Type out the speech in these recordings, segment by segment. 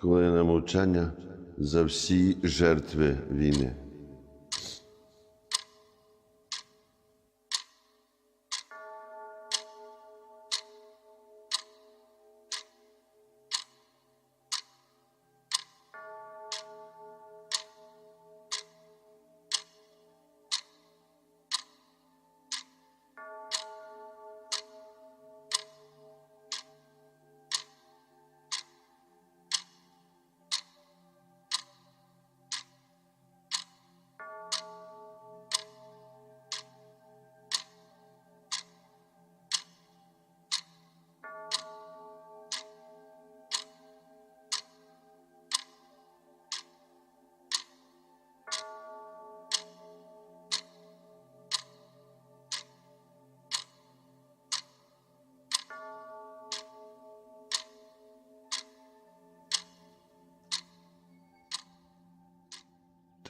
Хвилина мовчання за всі жертви війни.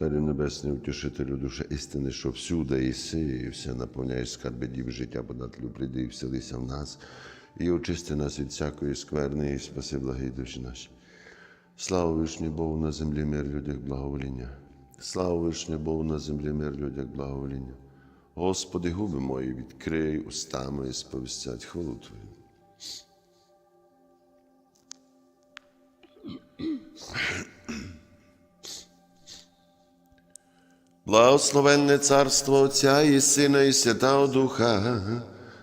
Царю Небесний, утішителю душа істини, що всюди іси, і все наповняєш скарби дів життя, подателю прийди і вселися в нас, і очисти нас від всякої скверни, і спаси благі душі наші. Слава вишні Богу на землі, мир людях благовоління. Слава вишні Богу на землі, мир людях благовоління. Господи, губи мої, відкрий уста мої, сповістять хвалу Твою. Благословенне царство Отця і Сина, і Святого Духа,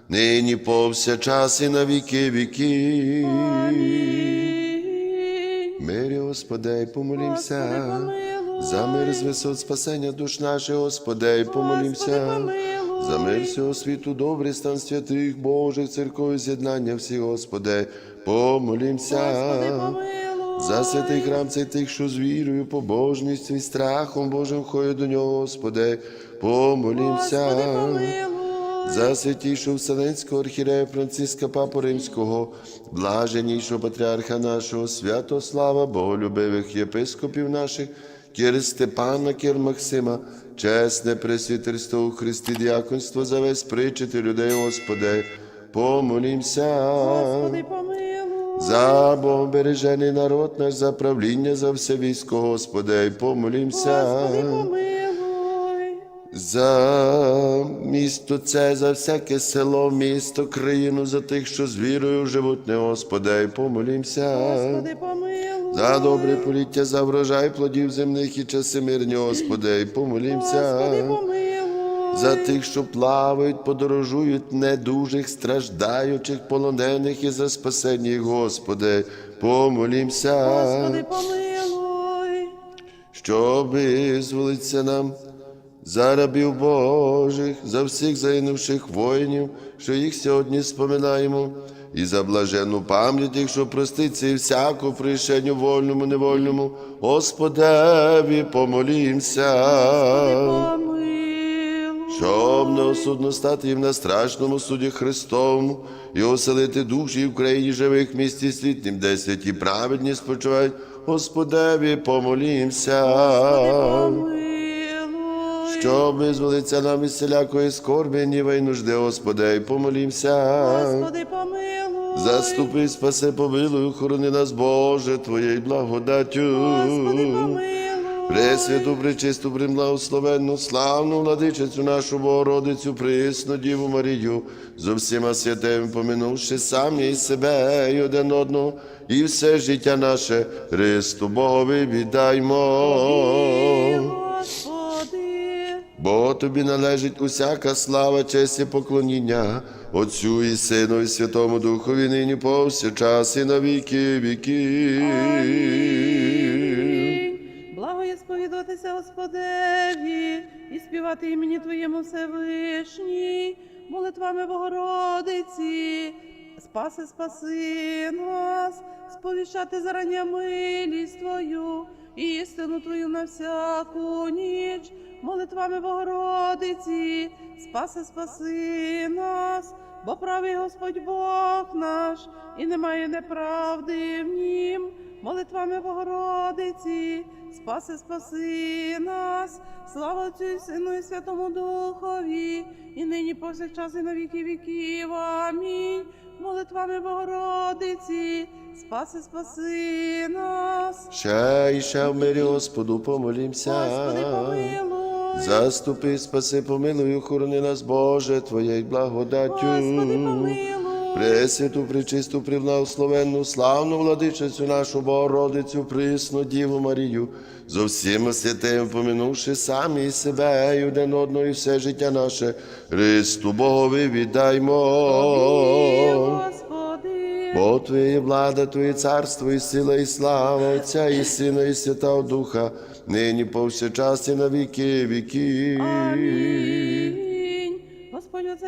нині повсякчас і на віки віки. Мирі, Господи, помолімся. За мир з висот спасення душ наших, Господи, помолімся. За мир всього світу, добрий стан святих Божих, церков, з'єднання всіх, Господи, помолімся. За святий храм цей тих, що з вірою, побожністю і страхом Божим ходять до нього, Господи, помолімся. За святійшого Вселенського архірея Франциска Папу Римського, блаженнішого патріарха нашого, Святослава, Боголюбивих єпископів наших, Кір Степана, Кір Максима, чесне пресвітерство у Христі діаконство за весь причити людей, Господи, помолімся. Господи, помилуй. За Богобережений народ наш, за правління, за все військо, Господи, і помолімся. Господи, помилуй. За місто це, за всяке село, місто, країну, за тих, що з вірою живуть, не Господи, і помолімся. Господи, помилуй. За добре поліття, за врожай плодів земних і часи мирні, Господи, і помолімся. Господи, помилуй. За тих, що плавають, подорожують, недужих, страждаючих, полонених і за спасення їх, Господи, помолімся, Господи, помилуй. щоб визволиться нам за рабів Божих, за всіх загинувших воїнів, що їх сьогодні споминаємо, і за блаженну пам'ять їх, що проститься і всяку пришенню вольному, невольному, Господеві, помолімся. Помилуй. Щоб неосудно стати їм на страшному суді Христовому і оселити душі в країні живих місті світнім, де святі праведні спочивають, Господеві помолімся, Помилуй. щоб визволиться нам із всілякої скорби, ніва й нужди, Господи, і помолімся. Господи, помилуй. Заступи, спаси, помилуй, охорони нас, Боже, Твоєю благодаттю. Господи, помилуй. Пресвяту, пречисту, примлаословенну, славну владичицю нашу Богородицю, присну Діву Марію, зо всіма святими поминувши самі і себе, і один одного, і все життя наше Христу Богові віддаймо. Бо тобі належить усяка слава, честь і поклоніння, Отцю і Сину, і Святому Духові, нині повсякчас і на віки віків. Сповідатися Господеві і співати імені Твоєму Всевишній, молитвами Богородиці, спаси, спаси нас, сповіщати зарання милість Твою, і істину Твою на всяку ніч, молитвами Богородиці, спаси, спаси нас, бо правий Господь Бог наш, і немає неправди в нім молитвами Богородиці, спаси, спаси нас, слава Отцю і Сину і Святому Духові, і нині повсякчас і на віки віків. Амінь. Молитвами Богородиці, спаси, спаси нас. Ще і ще в мирі Господу помолімся. Господи, помилуй. Заступи, спаси, помилуй, охорони нас, Боже, Твоєю благодаттю. Господи, помилуй. Пресвяту, пречисту, превнавсловенну, славну владичицю нашу Богородицю, присну Діву Марію, зо всіма святим, поминувши самі себе і один одного, і все життя наше, Христу Богові віддаймо. Бо Твоє влада, Твоє царство, і сила, і слава Отця, і Сина, і Святого Духа, нині повсякчас і на віки віків. Амінь.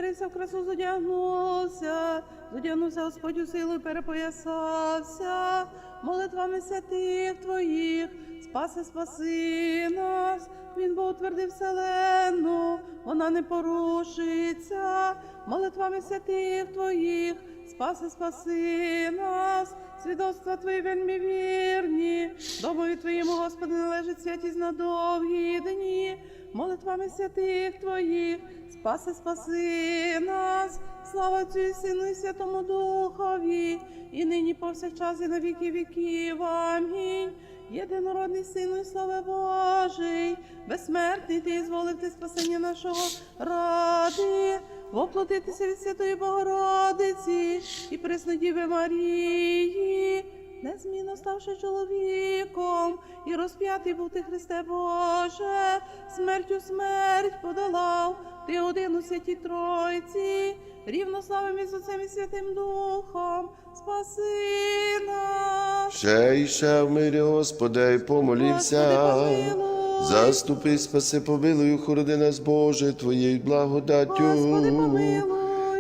Господь в красу, зодягнувся, зодягнувся Господь у силу перепоясався, молитвами святих Твоїх, спаси, спаси нас. Він бо утвердив вселенну, вона не порушиться, молитвами святих Твоїх, спаси, спаси нас. Свідоцтва Твої вельми вірні, домові Твоєму, Господи, належить святість на довгі дні, молитвами святих Твоїх, спаси, спаси нас, слава і Сину і Святому Духові, і нині повсякчас і на віки віків. Амінь. Єдинородний Сину і слави Божий, безсмертний ти зволив ти спасення нашого ради, воплотитися від Святої Богородиці і Преснодіви Марії, незмінно ставши чоловіком, і розп'ятий був ти Христе Боже, смертю смерть подолав, ти один у святій Тройці, рівно славим із Отцем і Святим Духом, спаси нас. Ще і ще в мирі, Господи, і помолімся. Господи. Заступи, спаси, помилуй, охорони нас, Боже, Твоєю благодаттю. Господи, помилуй.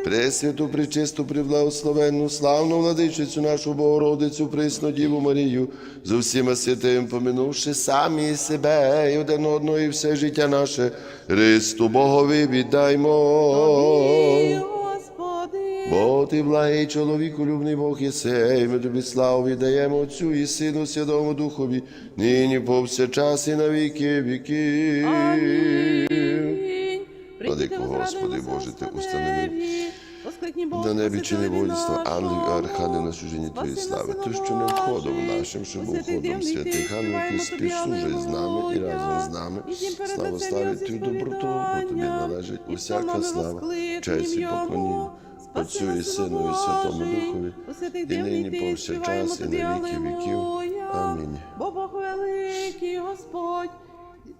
Пресвяту, пречисту, преблагословенну, славну владичицю нашу Богородицю, присну Діву Марію, з усіма святим, поминувши самі себе і один одного, і все життя наше, Христу Богові віддаймо. Бо ти благий чоловіку, любний Бог єсей, ми тобі славу віддаємо Отцю і Сину Святому Духові, нині повсякчас і на віки віків. Амінь. Господи Боже, Ти установив На небі чи невольство, ангелів нашому. на сужені Твої слави, то, що не входом нашим, що був Святий ходом ти, святих співаємо і співслужить з нами і разом з нами. Слава славі Твою доброту, бо тобі належить усяка слава, честь і поклоніння. Отцю і Сину, і Святому Духові, і нині повсякчас, і на віки віків. Амінь. Бо Бог великий Господь,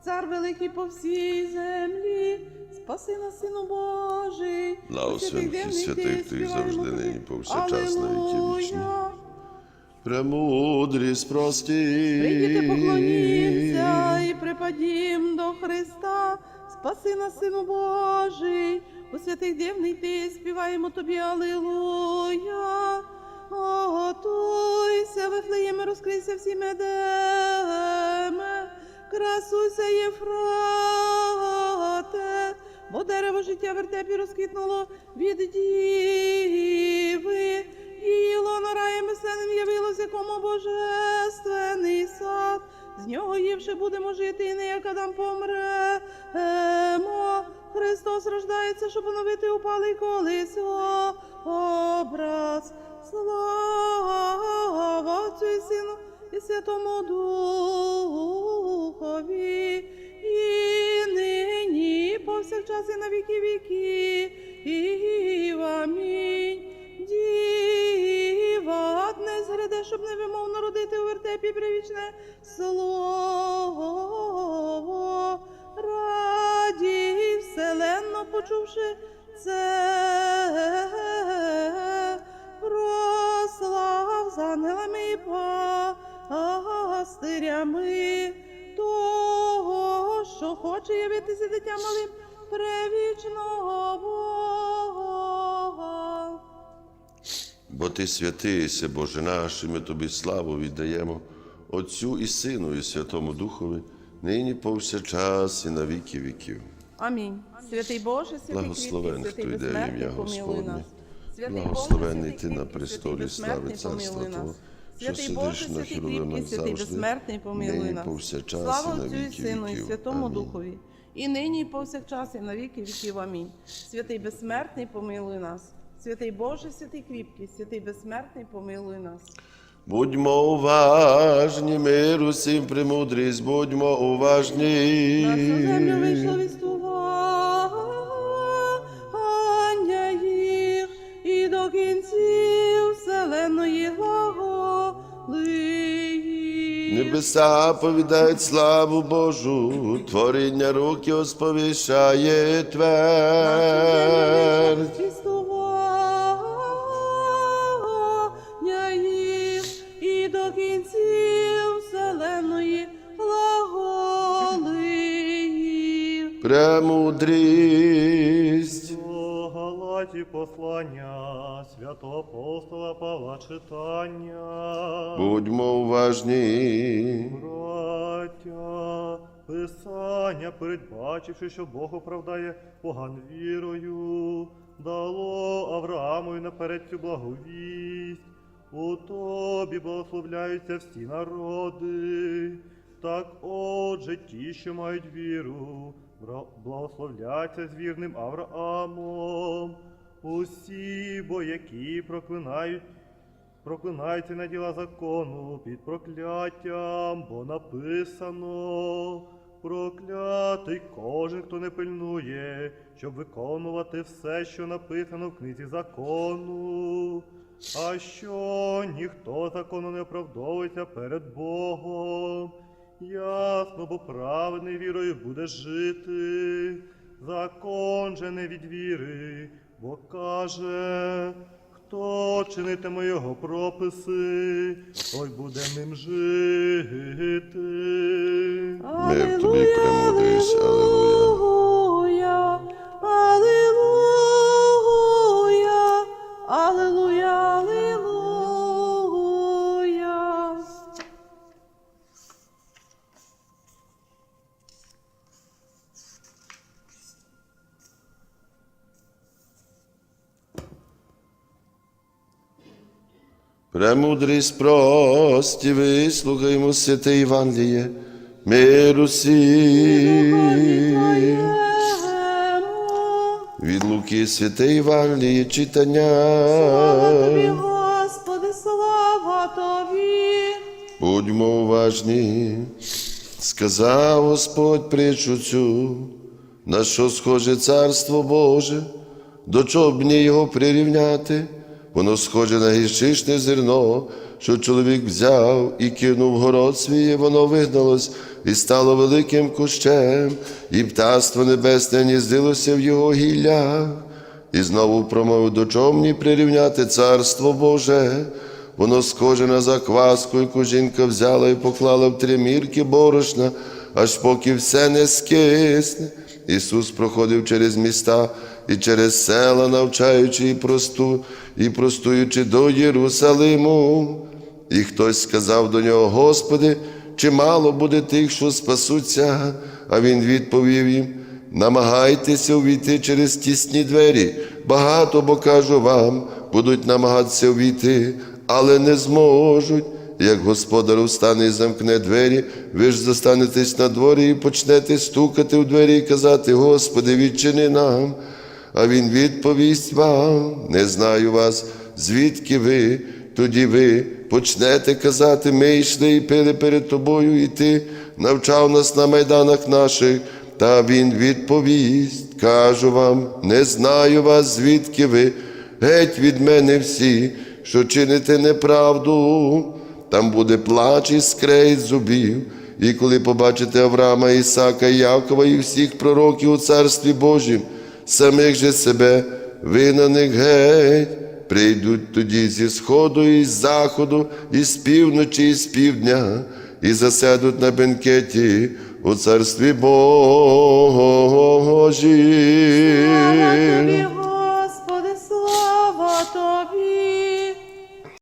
цар великий по всій землі. Спаси нас, Сину Божий. Благословен святий святих, ти, завжди, нині, повсякчас, на віки вічні. Премудрість прості. Прийдіте, поклонімся і припадім до Христа. Спаси нас, Сину Божий. У святий дивний ти співаємо тобі Алилуя. Готуйся, Вифлеєме, розкрийся всі медеме. Красуйся, Єфрате, бо дерево життя вертепі розквітнуло від діви. Її лона раєм веселим явилось, якому божественний сад. З нього ївши будемо жити, і не як Адам помремо. Христос рождається, щоб оновити упалий колись образ. Слава Отцю і Сину і Святому Духові, і нині, повсякчас, і на віки віки. Амінь. Діва, не зграде, щоб невимовно родити у вертепі привічне слово. Раді вселенно почувши хоче явитися дитя малим привічного Бога. Бо ти святий, єси, Боже наш, і ми тобі славу віддаємо Отцю і Сину, і Святому Духові, нині повсякчас і на віки віків. Амінь. Святий Боже, святий Благословен, хто йде в ім'я Господнє. Благословений ти на престолі слави Царства Твого. Що Святий Боже, сидиш на святий кріпкий, святий завжди, безсмертний, помилуй нині нас. повсякчас і Слава на Отцю і віки Сину і віків. Святому Амінь. Духові. І нині, і повсякчас, і на віки віків. Амінь. Святий безсмертний, помилуй нас. Святий Боже, святий кріпкий, святий безсмертний, помилуй нас. Будьмо уважні, мир усім премудрість, будьмо уважні. На землю вийшло вістування Небеса повідають славу Божу, творіння руки осповіщає твердь. Премудрість. До Галаті послання святого апостола Павла читання. Будьмо уважні. Браття, Писання, передбачивши, що Бог оправдає поган вірою, дало Авраамові наперед цю благовість. У тобі благословляються всі народи. Так отже, ті, що мають віру, благословляться з вірним Авраамом. Усі бо які проклинають проклинайте на діла закону під прокляттям, бо написано. Проклятий кожен, хто не пильнує, щоб виконувати все, що написано в книзі закону. А що ніхто закону не оправдовується перед Богом. Ясно, бо праведний вірою буде жити. Закон же не від віри, бо каже, хто чинитиме його прописи, той буде ним жити. Ми в тобі премудрість, алілуя. Премудрість прості, вислухаймо святе Євангеліє, мир усім. Від Луки святе Євангеліє читання. Слава тобі, Господи, слава тобі. Будьмо уважні, сказав Господь притчу цю, на що схоже царство Боже, до чого б мені його прирівняти, воно схоже на гірчичне зерно, що чоловік взяв і кинув город свій, і воно вигналось і стало великим кущем, і птаство небесне гніздилося в його гіллях. І знову промовив, до чого мені прирівняти царство Боже. Воно схоже на закваску, яку жінка взяла і поклала в три мірки борошна, аж поки все не скисне. Ісус проходив через міста і через села, навчаючи і просту, і простуючи до Єрусалиму. І хтось сказав до нього, Господи, чи мало буде тих, що спасуться? А він відповів їм: намагайтеся увійти через тісні двері. Багато, бо кажу вам, будуть намагатися увійти, але не зможуть. Як господар устане і замкне двері, ви ж застанетесь на дворі і почнете стукати в двері і казати, Господи, відчини нам. А він відповість вам, не знаю вас, звідки ви, тоді ви почнете казати, ми йшли і пили перед тобою, і ти навчав нас на майданах наших. Та він відповість, кажу вам, не знаю вас, звідки ви, геть від мене всі, що чините неправду. Там буде плач і скрейт зубів. І коли побачите Авраама, Ісака, Якова і всіх пророків у Царстві Божім, самих же себе винаних геть, прийдуть тоді зі сходу, і з заходу, і з півночі, і з півдня, і засядуть на бенкеті у царстві Божі.